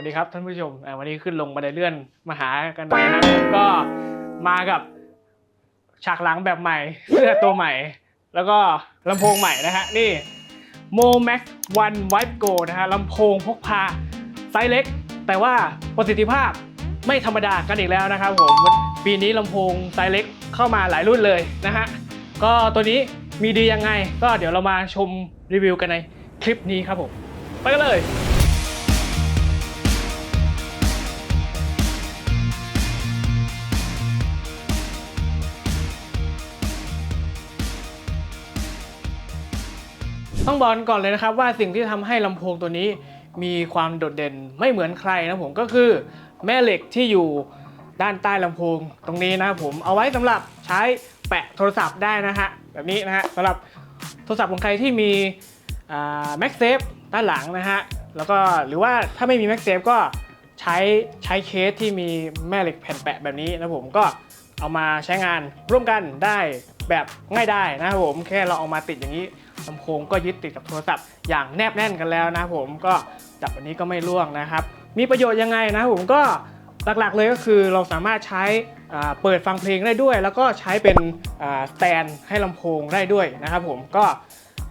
วัสดีครับท่านผู้ชมวันนี้ขึ้นลงบันไดเลื่อนมาหากันหน่อยนะครับก็มากับฉากหลังแบบใหม่เสื้อตัวใหม่ แล้วก็ลำโพงใหม่นะฮะนี่ Mo Max One Vibe Go นะฮะลำโพงพกพาไซส์เล็ก แต่ว่าประสิทธิภาพไม่ธรรมดากันอีกแล้วนะครับผมปีนี้ลำโพงไซส์เล็กเข้ามาหลายรุ่นเลยนะฮะก็ตัวนี้มีดียังไง ก็เดี๋ยวเรามาชมรีวิวกันในคลิปนี้ครับผม ไปกันเลย ต้องบอกก่อนเลยนะครับว่าสิ่งที่ทำให้ลำโพงตัวนี้มีความโดดเด่นไม่เหมือนใครนะผมก็คือแม่เหล็กที่อยู่ด้านใต้ลำโพงตรงนี้นะผมเอาไว้สำหรับใช้แปะโทรศัพท์ได้นะฮะแบบนี้นะฮะสำหรับโทรศัพท์ของใครที่มีแม็กเซฟด้านหลังนะฮะแล้วก็หรือว่าถ้าไม่มีแม็กเซฟก็ใช้ใช้เคสที่มีแม่เหล็กแผ่นแปะแบบนี้นะผมก็เอามาใช้งานร่วมกันได้แบบง่ายได้นะครับผมแค่เราเอามาติดอย่างนี้ ลำโพงก็ยึดติดกับโทรศัพท์อย่างแนบแน่นกันแล้วนะผมก็จับอันนี้ก็ไม่ร่วงนะครับ มีประโยชน์ยังไงนะผมก็หลักๆเลยก็คือเราสามารถใช้เปิดฟังเพลงได้ด้วย แล้วก็ใช้เป็นสแตนให้ลำโพงได้ด้วยนะครับผมก็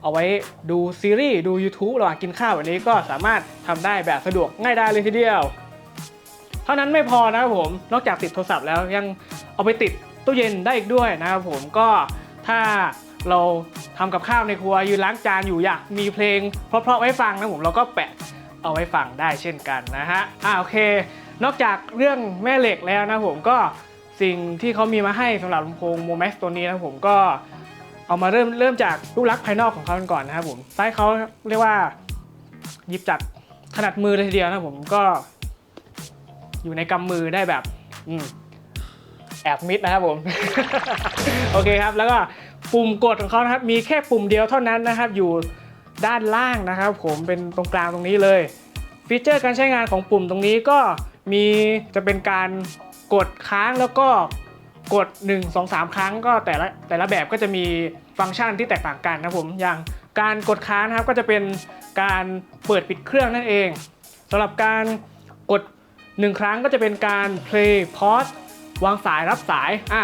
เอาไว้ดูซีรีส์ดู YouTube ระหว่างกินข้าวแบบนี้ก็สามารถทำได้แบบสะดวกง่ายได้เลยทีเดียว เท่านั้นไม่พอนะครับผมนอกจากติดโทรศัพท์แล้วยังเอาไปติดตู้เย็นได้อีกด้วยนะครับผมก็ถ้า เราทำกับข้าวในครัวยืนล้างจานอยู่อยากมีเพลง เพราะๆไว้ฟังนะผมเราก็แปะเอาไว้ฟังได้เช่นกันนะฮะอ่าโอเค นอกจากเรื่องแม่เหล็กแล้วนะผมก็สิ่งที่เขามีมาให้สำหรับลำโพง m o m a x ตัวนี้นะผมก็เอามาเริ่มเริ่มจากรูปลักษณ์ภายนอกของเขากันก่อนนะครับผมไซส์เขาเรียกว่าหยิบจัดขนาดมือเลยทีเดียวนะผมก็อยู่ในกำมือได้แบบอืแอบมิดนะครับผม โอเคครับแล้วก็ ปุ่มกดของเขานะครับมีแค่ปุ่มเดียวเท่านั้นนะครับอยู่ด้านล่างนะครับผมเป็นตรงกลางตรงนี้เลย ฟีเจอร์การใช้งานของปุ่มตรงนี้ก็มีจะเป็นการกดค้างแล้วก็กด 1 2 3 ครั้งก็แต่ละแต่ละแบบก็จะมีฟังก์ชันที่แตกต่างกันนะผมอย่างการกดค้างนะครับก็จะเป็นการเปิดปิดเครื่องนั่นเองสำหรับการกด 1 ครั้งก็จะเป็นการ play pause วางสายรับสายอะ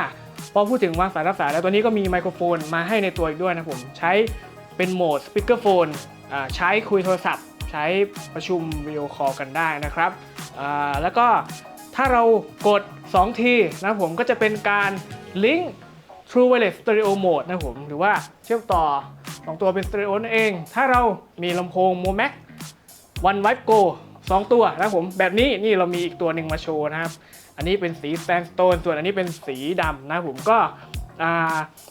พอพูดถึงวางสายรับสายแล้วตัวนี้ก็มีไมโครโฟนมาให้ในตัวอีกด้วยนะผม ใช้เป็นโหมด speakerphone อ่าใช้คุยโทรศัพท์ ใช้ประชุมวิดีโอคอลกันได้นะครับ แล้วก็ถ้าเรากด 2 ทีนะผมก็จะเป็นการลิงก์ True Wireless Stereo Mode นะผมหรือว่าเชื่อมต่อสองตัวเป็นสเตอริโอนั่นเอง ถ้าเรามีลำโพง Momax One Vibe Go 2 ตัวนะผม แบบนี้นี่เรามีอีกตัวหนึ่งมาโชว์นะครับ อันนี้เป็นสี Sandstone ส่วนอันนี้เป็นสีดำนะผมก็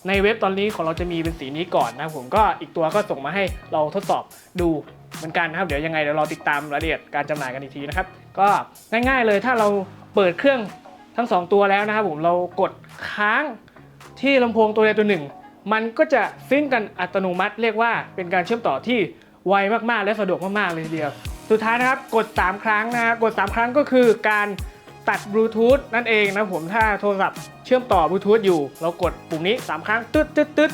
ในเว็บตอนนี้ของเราจะมีเป็นสีนี้ก่อนนะผมก็อีกตัวก็ส่งมาให้เราทดสอบดูเหมือนกันนะครับ เดี๋ยวยังไงเดี๋ยวเราติดตามรายละเอียดการจำหน่ายกันอีกทีนะครับ ก็ง่ายๆเลยถ้าเราเปิดเครื่องทั้ง 2 ตัวแล้วนะครับผมเรากดค้างที่ลำโพงตัวใดตัวหนึ่ง มันก็จะซิงก์กันอัตโนมัติ เรียกว่าเป็นการเชื่อมต่อที่ไวมากๆ และสะดวกมากๆเลยทีเดียว สุดท้ายนะครับกด 3 ครั้งนะฮะกด 3 ครั้งก็คือการ ตัดบลูทูธนั่นเองนะผมถ้าโทรศัพท์เชื่อมต่อบลูทูธอยู่ เรากดปุ่มนี้ 3 ครั้งตึ๊ดตึ๊ดตึ๊ด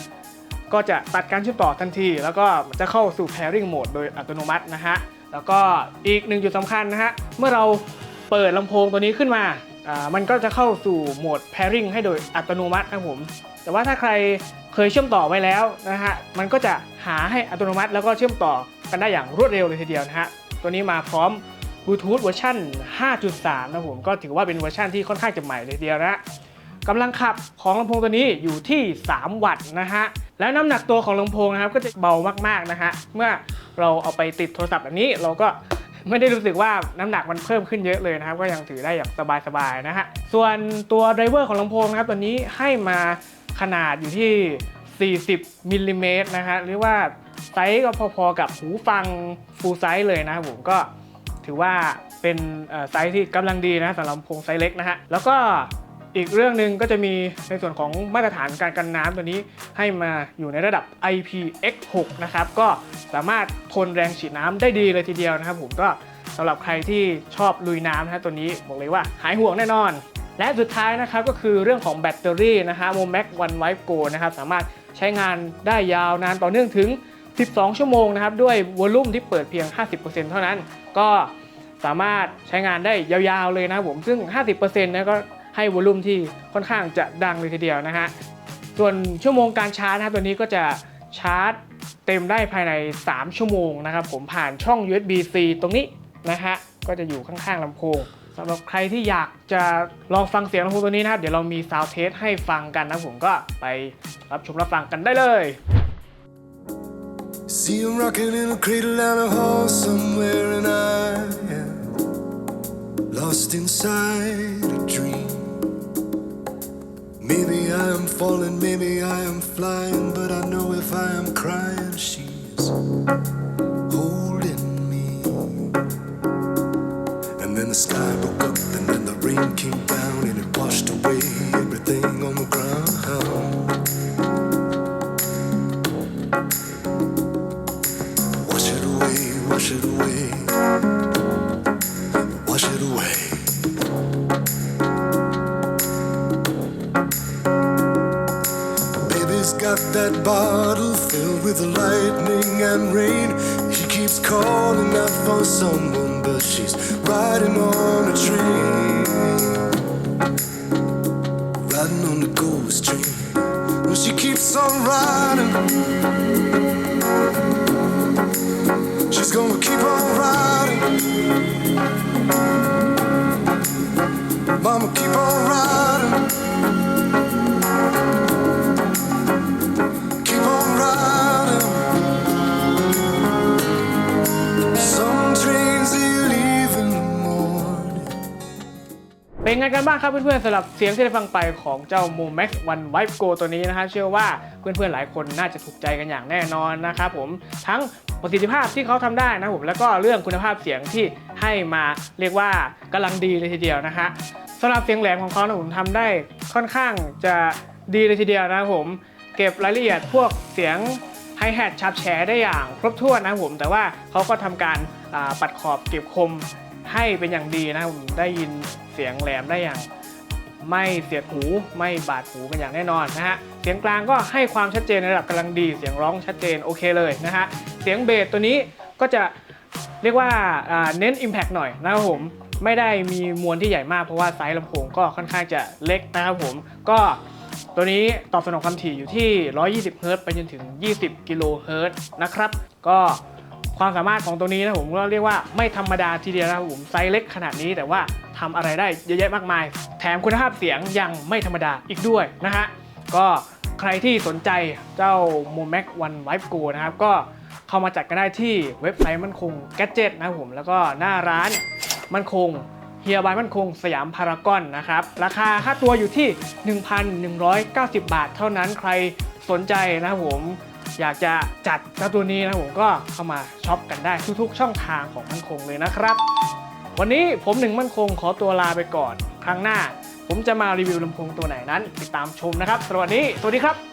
ก็จะตัดการเชื่อมต่อทันที แล้วก็จะเข้าสู่ pairing mode โดยอัตโนมัตินะฮะ แล้วก็อีกหนึ่งจุดสำคัญนะฮะ เมื่อเราเปิดลำโพงตัวนี้ขึ้นมาอ่ามันก็จะเข้าสู่โหมด pairing ให้โดยอัตโนมัตินะผม แต่ว่าถ้าใครเคยเชื่อมต่อไว้แล้วนะฮะ มันก็จะหาให้อัตโนมัติแล้วก็เชื่อมต่อกันได้อย่างรวดเร็วเลยทีเดียวนะฮะ ตัวนี้มาพร้อม บลูทูธเวอร์ชัน5.3 นะผมก็ถือว่าเป็นเวอร์ชันที่ค่อนข้างจะใหม่เลยเดียวนะฮะกำลังขับของลำโพงตัวนี้อยู่ที่ 3 วัตต์นะฮะ แล้วน้ำหนักตัวของลำโพงนะครับก็จะเบามากๆนะฮะ เมื่อเราเอาไปติดโทรศัพท์แบบนี้เราก็ไม่ได้รู้สึกว่าน้ำหนักมันเพิ่มขึ้นเยอะเลยนะครับ ก็ยังถือได้อย่างสบายๆนะฮะ ส่วนตัวไดรเวอร์ของลำโพงนะครับตัวนี้ให้มาขนาดอยู่ที่ 40มิลลิเมตรนะฮะหรือว่าไซส์ก็พอๆกับหูฟังฟูลไซส์เลยนะครับผมก็ ถือว่าเป็นไซส์ที่กำลังดีนะสำหรับลำโพงไซส์เล็กนะฮะแล้วก็อีกเรื่องหนึ่งก็จะมีในส่วนของมาตรฐานการกันน้ำตัวนี้ให้มาอยู่ในระดับ IPX6 นะครับ ก็สามารถทนแรงฉีดน้ำได้ดีเลยทีเดียวนะครับผมก็สำหรับใครที่ชอบลุยน้ำนะฮะตัวนี้บอกเลยว่าหายห่วงแน่นอน และสุดท้ายนะครับก็คือเรื่องของแบตเตอรี่นะฮะ Momax One Vibe Go นะครับสามารถใช้งานได้ยาวนานต่อเนื่องถึง 12 ชั่วโมงนะครับด้วยวอลลุ่มที่เปิดเพียง 50%เท่านั้น ก็ สามารถใช้งานได้ยาวๆเลยนะครับผมซึ่ง 50%นะก็ให้วอลลุ่มที่ค่อนข้างจะดังเลยทีเดียวนะฮะส่วนชั่วโมงการชาร์จนะครับตัวนี้ก็จะชาร์จเต็มได้ภายใน 3 ชั่วโมงนะครับผมผ่านช่อง USB-C ตรงนี้นะฮะก็จะอยู่ข้างๆลำโพงสำหรับใครที่อยากจะลองฟังเสียงลำโพงตัวนี้นะครับ เดี๋ยวเรามีซาวเทสให้ฟังกันนะผมก็ไปรับชมรับฟังกันได้เลย See him rocking in a cradle down a hall somewhere, and I inside a dream. Maybe I am falling, maybe I am flying, but I know if I am crying, she's holding me. And then the sky broke up, and then the rain came down, and it washed away everything on the ground. Got that bottle filled with lightning and rain. She keeps calling out for someone, but she's riding on a train. Riding on the ghost train. Well, she keeps on riding. She's gonna keep on riding. Mama, keep on riding. เป็นไงกันบ้างครับเพื่อนๆสำหรับเสียงที่ได้ฟังไปของเจ้า m o Max One Vibe Go ตัวนี้นะครับเชื่อว่าเพื่อนๆหลายคนน่าจะถูกใจกันอย่างแน่นอนนะครับผมทั้งประสิทธิภาพที่เขาทำได้นะผมแล้วก็เรื่องคุณภาพเสียงที่ให้มาเรียกว่ากำลังดีเลยทีเดียวนะฮะสำหรับเสียงแหลมของเขานะผมทำได้ค่อนข้างจะดีเลยทีเดียวนะผม เก็บรายละเอียดพวกเสียงไฮแฮทชับแชได้อย่างครบถ้วนนะผม แต่ว่าเขาก็ทำการปัดขอบเก็บคม ให้เป็นอย่างดีนะครับผมได้ยินเสียงแหลมได้อย่างไม่เสียดหูไม่บาดหูกันอย่างแน่นอนนะฮะเสียงกลางก็ให้ความชัดเจนในระดับกำลังดี เสียงร้องชัดเจนโอเคเลยนะฮะเสียงเบสตัวนี้ก็จะเรียกว่าเน้น Impact หน่อยนะครับผมไม่ได้มีมวลที่ใหญ่มากเพราะว่าไซส์ลำโพงก็ค่อนข้างจะเล็กนะครับผมก็ตัวนี้ตอบสนองความถี่อยู่ที่ 120เฮิรต์ไปจนถึง 20 กิโลเฮิรตซ์นะครับ ก็ ความสามารถของตัวนี้นะผมก็เรียกว่าไม่ธรรมดาทีเดียวนะครับผมไซส์เล็กขนาดนี้แต่ว่าทำอะไรได้เยอะแยะมากมาย แถมคุณภาพเสียงยังไม่ธรรมดาอีกด้วยนะฮะก็ใครที่สนใจเจ้า Momax One Vibe Go นะครับก็เข้ามาจัดกันได้ที่เว็บไซต์มั่นคง Gadget นะครับผมแล้วก็หน้าร้านมั่นคงเฮียบายมั่นคงสยามพารากอนนะครับราคาค่าตัวอยู่ที่ 1,190 บาท เท่านั้นใครสนใจนะครับผม อยากจะจัดเจ้าตัวนี้นะผมก็เข้ามาช็อปกันได้ทุกๆ ช่องทางของมั่นคงเลยนะครับ วันนี้ผมหนึ่งมั่นคงขอตัวลาไปก่อน ครั้งหน้า ผมจะมารีวิวลำโพงตัวไหนนั้น ติดตามชมนะครับสำหรับวันนี้สวัสดีครับ